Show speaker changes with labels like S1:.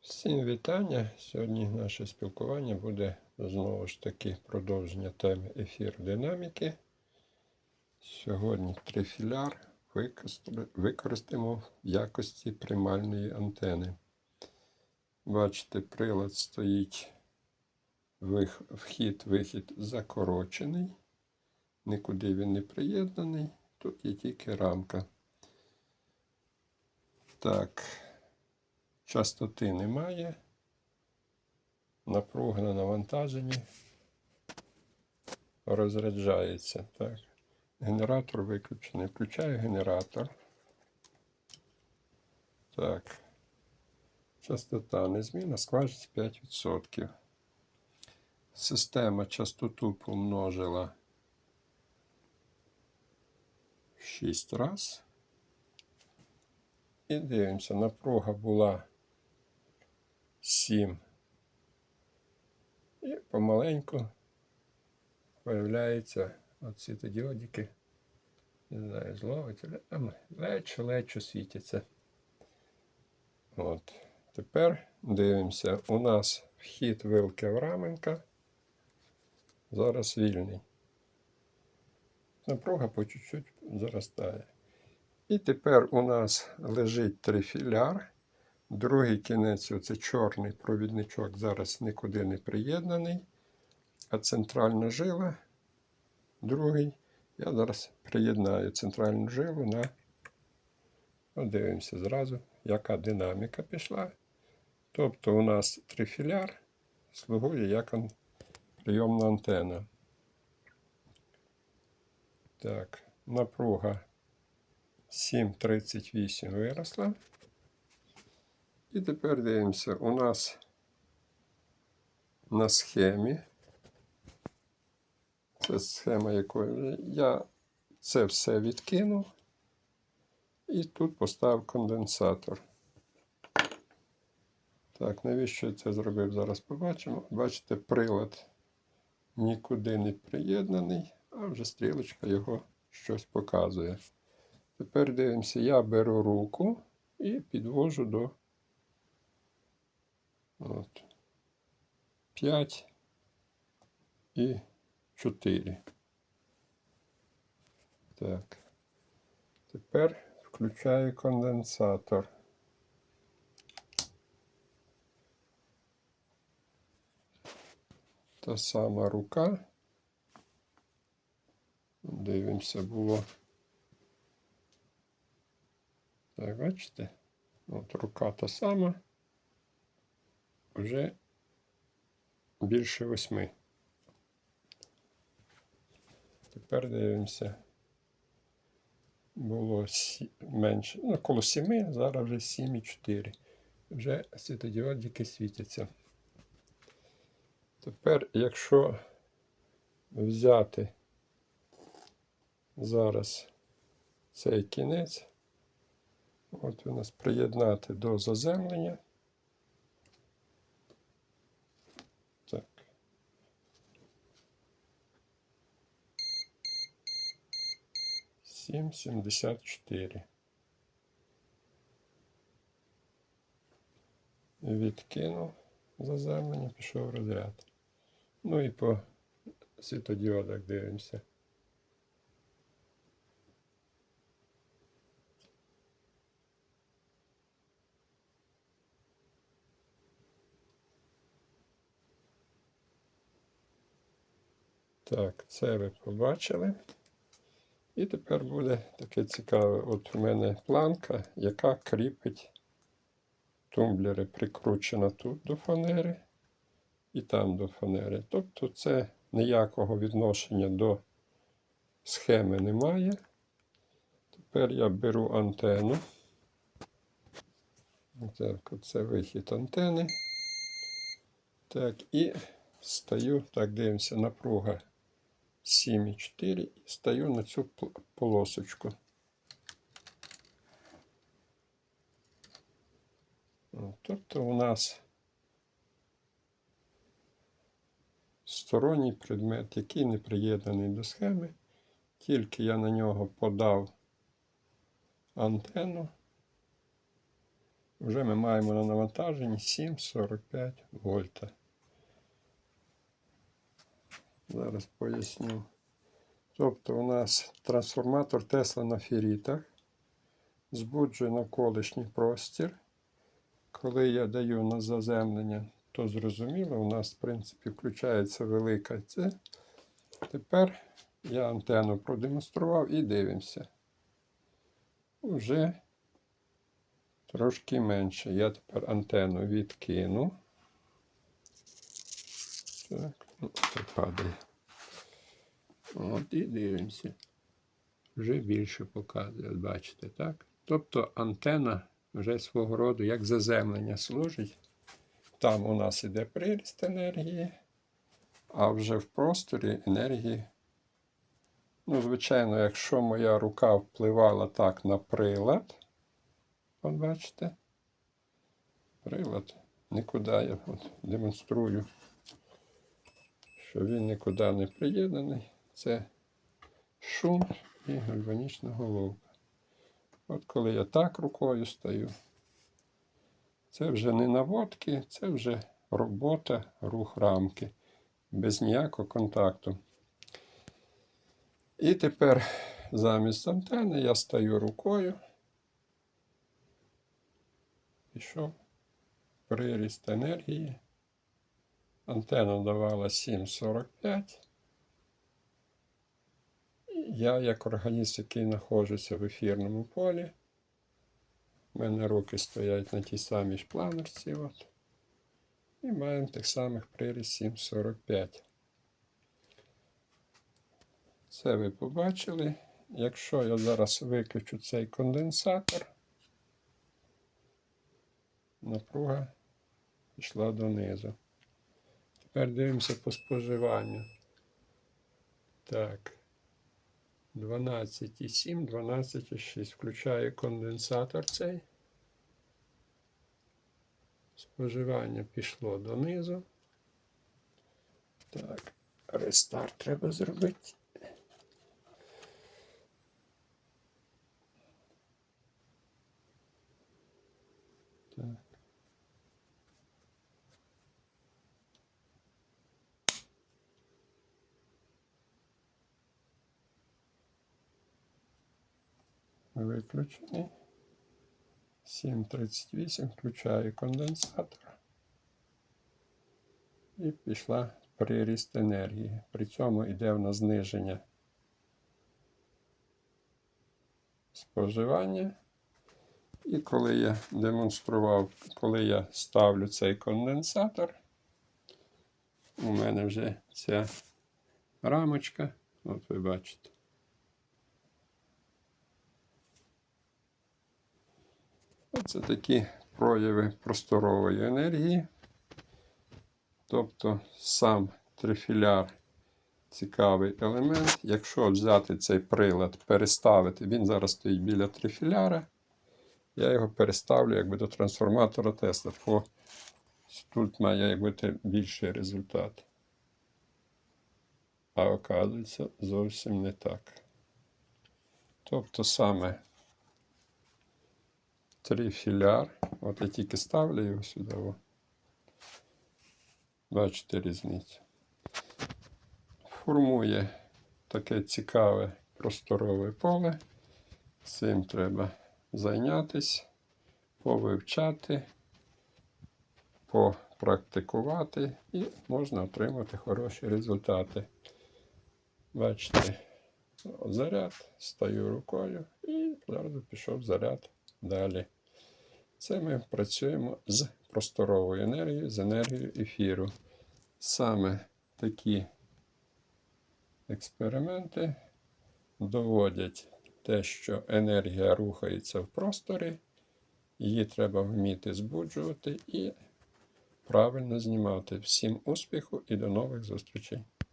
S1: Всім вітання. Сьогодні наше спілкування буде знову ж таки продовження теми ефір динаміки. Сьогодні трифіляр використаємо в якості приймальної антени. Бачите, прилад стоїть вхід-вихід закорочений. Нікуди він не приєднаний. Тут є тільки рамка. Так. Частоти немає. Напруга на навантаженні розряджається. Так. Генератор виключений. Включаю генератор. Так. Частота незмінна, скважність 5%. Система частоту помножила в 6 раз. І дивимося, напруга була 7. І помаленьку появляються от світодіодики. Не знаю, зловить, там лечо, лечо світяться. От. Тепер дивимося, у нас вхід вилки Авраменка зараз вільний. Напруга по чуть-чуть заростає. І тепер у нас лежить трифіляр. Другий кінець, оце чорний провідничок, зараз нікуди не приєднаний. А центральна жила, другий. Я зараз приєднаю центральну жилу на. Подивимося зразу, яка динаміка пішла. Тобто у нас трифіляр слугує як прийомна антена. Так, напруга 7,38 виросла. І тепер дивимося, у нас на схемі. Це схема, якою я це все відкинув. І тут поставив конденсатор. Так, навіщо я це зробив? Зараз побачимо. Бачите, прилад нікуди не приєднаний, а вже стрілочка його щось показує. Тепер дивимося, я беру руку і підвожу до от, 5 і 4. Так. Тепер включаю конденсатор. Та сама рука. Дивимося, було. Так, бачите? От рука та сама. Вже більше восьми. Тепер дивимося. Було сі... менше. Ну, коло 7, зараз вже 7,4. Вже світодіодики світяться. Тепер, якщо взяти зараз цей кінець, от у нас приєднати до заземлення. 7,74. Відкинув заземлення, пішов розряд. Ну і по світодіодах дивимося. Так, це ви побачили. І тепер буде таке цікаве. От у мене планка, яка кріпить тумблери, прикручена тут до фанери і там до фанери. Тобто це ніякого відношення до схеми немає. Тепер я беру антенну. Так, оце вихід антени. Так, і стаю, так, дивимося, напруга 7,4 і стаю на цю полосочку. Тобто у нас сторонній предмет, який не приєднаний до схеми, тільки я на нього подав антенну, Вже ми маємо на навантаженні 7,45 вольта. Зараз поясню. Тобто у нас трансформатор Тесла на ферритах збуджує навколишній простір. Коли я даю на заземлення, то зрозуміло, у нас, в принципі, включається велика це. Тепер я антенну продемонстрував і дивимося. Уже трошки менше. Я тепер антенну відкину. Так, падає. От і дивимося. Вже більше показує, бачите, так? Тобто антена вже свого роду як заземлення служить. Там у нас іде приріст енергії, а вже в просторі енергії. Ну, звичайно, якщо моя рука впливала так на прилад, от бачите, прилад нікуди я от демонструю, що він нікуди не приєднаний. Це шум і гальванічна головка. От коли я так рукою стою, це вже не наводки, це вже робота, рух рамки, без ніякого контакту. І тепер замість антени я стаю рукою. Пішов приріст енергії. Антенна давала 7,45. І Я, як органіст, який знаходжуся в ефірному полі, у мене руки стоять на тій самій ж. От, і маємо тих самих приріст 7,45. Це ви побачили. Якщо я зараз виключу цей конденсатор, напруга пішла донизу. Тепер дивимося по споживанню. Так. 12,7, 12,6. Включаю конденсатор цей. Споживання пішло донизу. Так, рестарт треба зробити. Виключений. 7.38 включаю конденсатор. І пішла приріст енергії. При цьому йде в нас зниження споживання. І коли я демонстрував, коли я ставлю цей конденсатор, у мене вже ця рамочка, от ви бачите. Оце такі прояви просторової енергії. Тобто сам трифіляр цікавий елемент. Якщо взяти цей прилад, переставити, він зараз стоїть біля трифіляра, я його переставлю якби до трансформатора Тесла. Бо тут має як бути більший результат. А оказується зовсім не так. Тобто саме трифіляр, от я тільки ставлю його сюди. О. Бачите різницю. Формує таке цікаве просторове поле. Цим треба зайнятися, повивчати, попрактикувати і можна отримати хороші результати. Бачите, заряд, стаю рукою і зараз пішов заряд далі. Це ми працюємо з просторовою енергією, з енергією ефіру. Саме такі експерименти доводять те, що енергія рухається в просторі, її треба вміти збуджувати і правильно знімати. Всім успіху і до нових зустрічей!